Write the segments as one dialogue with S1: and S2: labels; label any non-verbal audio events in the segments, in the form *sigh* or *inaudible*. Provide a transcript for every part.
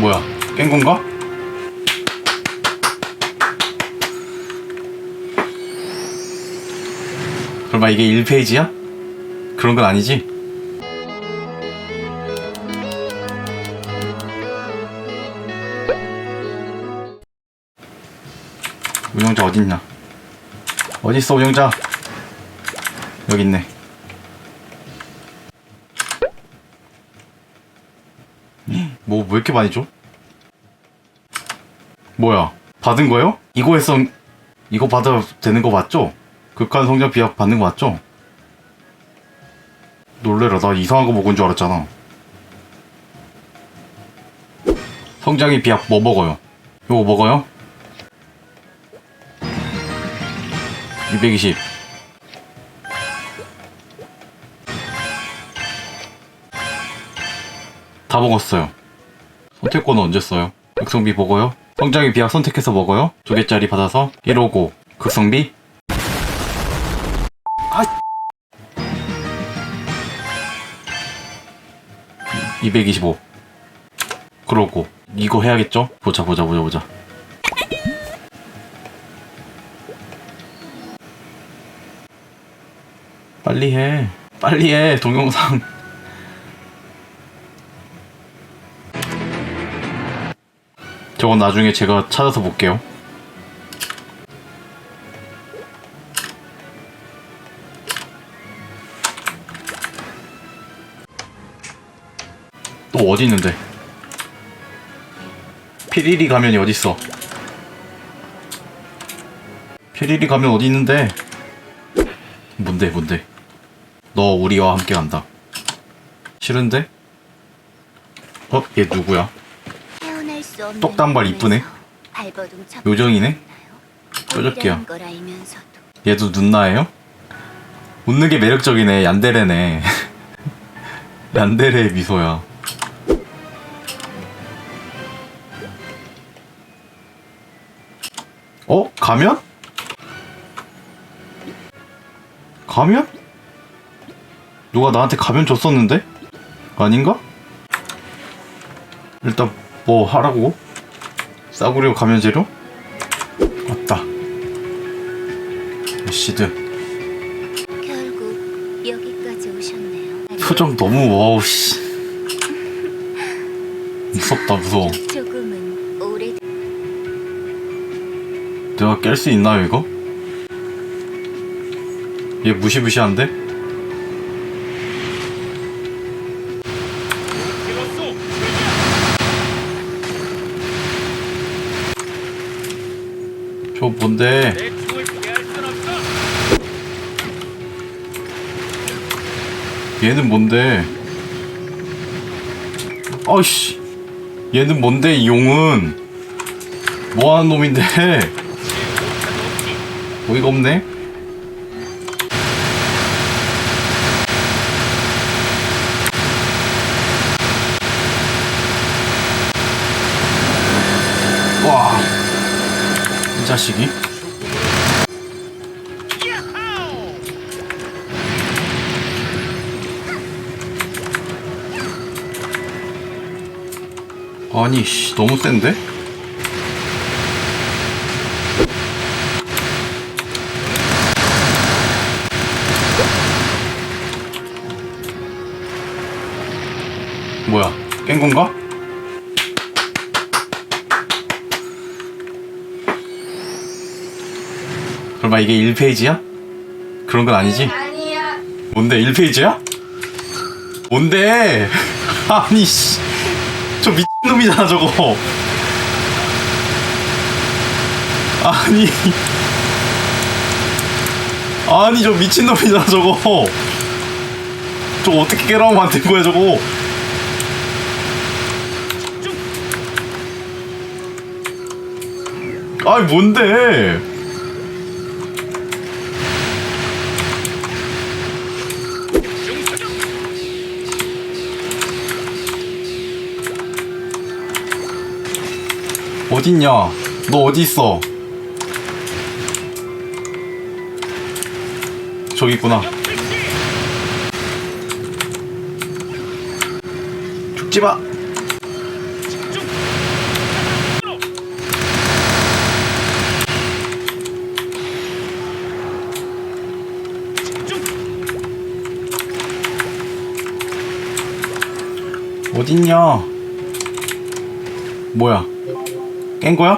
S1: 뭐야? 깬 건가? 설마 이게 1페이지야? 그런 건 아니지? 운영자 어딨냐? 어딨어 운영자? 여기 있네. 뭐 왜 이렇게 많이 줘? 뭐야? 받은 거요? 이거 했어 이거 받아 되는 거 맞죠? 극한 성장 비약 받는 거 맞죠? 놀래라 나 이상한 거 먹은 줄 알았잖아. 성장이 비약 뭐 먹어요? 이거 먹어요? 220 다 먹었어요. 선택권은 언제 써요? 극성비 먹어요? 성장의 비약 선택해서 먹어요? 두 개짜리 받아서 159 극성비? 아 225 그러고 이거 해야겠죠? 보자 보자 보자 보자 빨리 해 빨리 해 동영상 저건 나중에 제가 찾아서 볼게요. 또 어디 있는데? 피리리 가면이 어디 있어? 피리리 가면 어디 있는데? 뭔데 뭔데? 너 우리와 함께 간다. 싫은데? 어? 얘 누구야? 똑단발 이쁘네. 요정이네?
S2: 알면서도
S1: 얘도 눈나예요? 웃는 게 매력적이네. 얀데레네. *laughs* 얀데레의 미소야. 어? 가면? 가면? 누가 나한테 가면 줬었는데? 아닌가? 일단 뭐 하라고? 싸구려 가면 재료? 왔다. 시드.
S2: 결국 여기까지 오셨네요.
S1: 표정 너무 와우 씨 무섭다 무서워
S2: 조금은 오래
S1: 내가 깰 수 있나요 이거? 얘 무시무시한데? 저 뭔데? 얘는 뭔데? 아이씨. 얘는 뭔데 이 용은? 뭐하는 놈인데? 어이가 없네 와이 자식이 아니 씨 너무 센데? 뭐야 깬 건가? 설마 이게 1페이지야? 그런 건 아니지?
S2: 아니야.
S1: 뭔데 1페이지야? 뭔데? *laughs* 아니 씨. 저 미친놈이잖아 저거 아니 아니 저 미친놈이잖아 저거 저거 어떻게 깨라고 만든 거야 저거 아이 뭔데 어딨냐? 너 어디 있어? 저기 있구나. 죽지 마. 어딨냐? 뭐야? 깬 거야?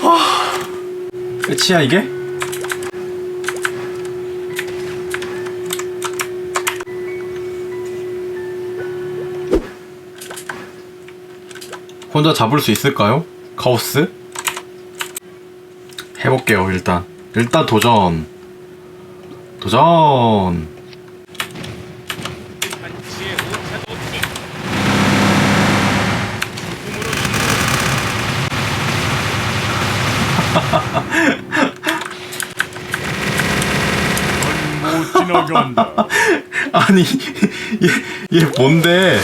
S1: 하... 끝이야 이게? 혼자 잡을 수 있을까요? 카오스? 해볼게요 일단 일단 도전 도전
S3: 한치의 오차도 없이 못 지나간다. *laughs*
S1: 아니 얘, 얘 뭔데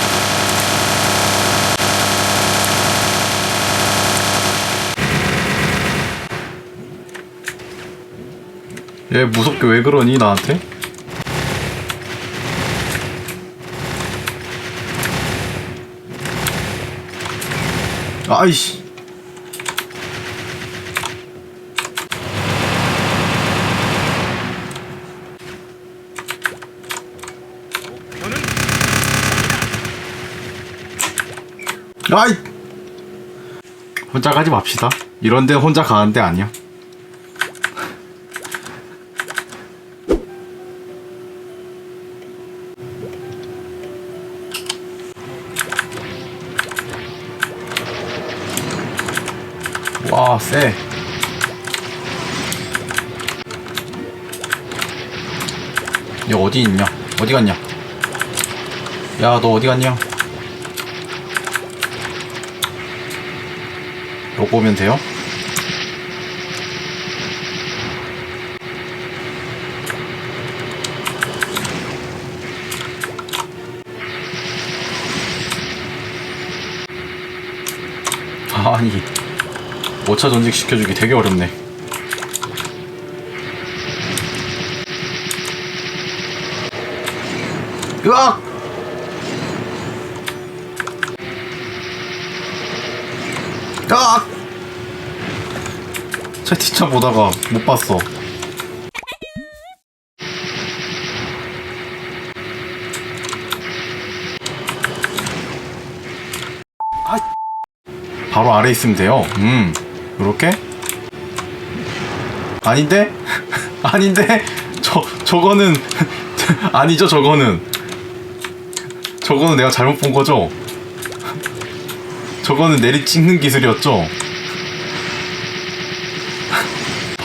S1: 얘 무섭게 왜 그러니 나한테? 아이씨 아이 혼자 가지 맙시다 이런 데 혼자 가는 데 아니야 와, 쎄. 얘 어디 있냐? 어디 갔냐? 야, 너 어디 갔냐? 오면 돼요? 아니 5차 전직 시켜주기 되게 어렵네 으악! 으악! 채팅창 보다가 못 봤어. 아, 바로 아래 있으면 돼요. 음, 이렇게? 아닌데? *laughs* 아닌데? 저 저거는 *laughs* 아니죠. 저거는 저거는 내가 잘못 본 거죠. *laughs* 저거는 내리 찍는 기술이었죠.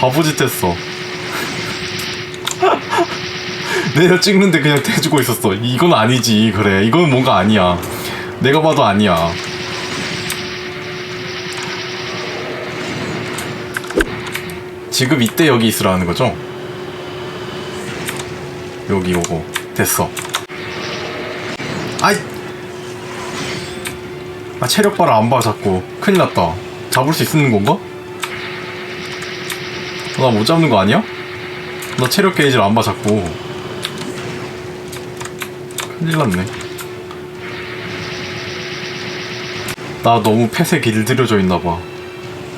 S1: 바보짓 했어. 내려 찍는데 그냥 대주고 있었어. 이건 아니지. 그래. 이건 뭔가 아니야. 내가 봐도 아니야. 지금 이때 여기 있으라는 거죠? 여기 요거. 됐어. 아이! 아, 체력 봐라, 안 봐, 자꾸. 큰일 났다. 잡을 수 있는 건가? 나 못 잡는 거 아니야? 나 체력 게이지를 안 봐 자꾸 큰일 났네. 나 너무 펫에 길들여져 있나봐.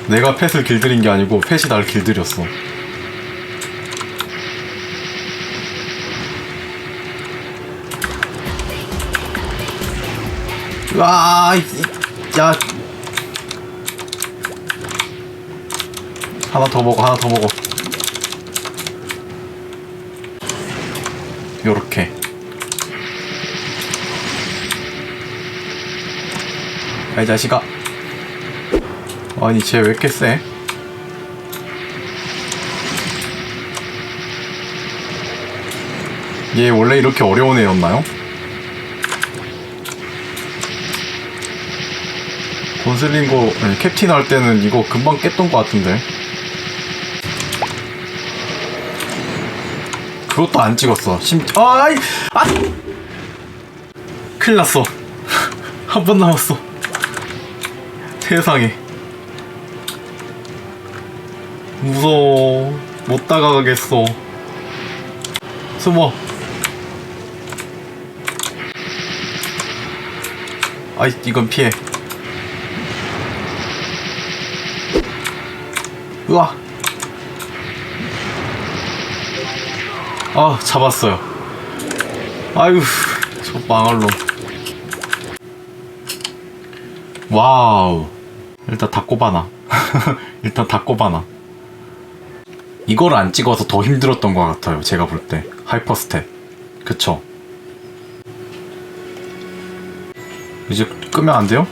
S1: 내가 펫을 길들인 게 아니고 펫이 날 길들였어. 이- 이- 야 하나 더 먹어 하나 더 먹어 요렇게 야이 자식아 아니 쟤 왜 이렇게 세? 얘 원래 이렇게 어려운 애였나요? 곤슬링고 아니, 캡틴 할 때는 이거 금방 깼던 것 같은데 그것도 안 찍었어. 심 아이 아! 큰일 났어. *laughs* 한 번 남았어. 세상에. 무서워. 못 다가가겠어. 숨어. 아이 이건 피해. 으아 아 잡았어요 아유 저 망할 놈 와우. 일단 다 꼽아놔. *laughs* 일단 다 꼽아놔. 이걸 안 찍어서 더 힘들었던 것 같아요. 제가 볼 때. 하이퍼 스텝. 그쵸? 이제 끄면 안 돼요?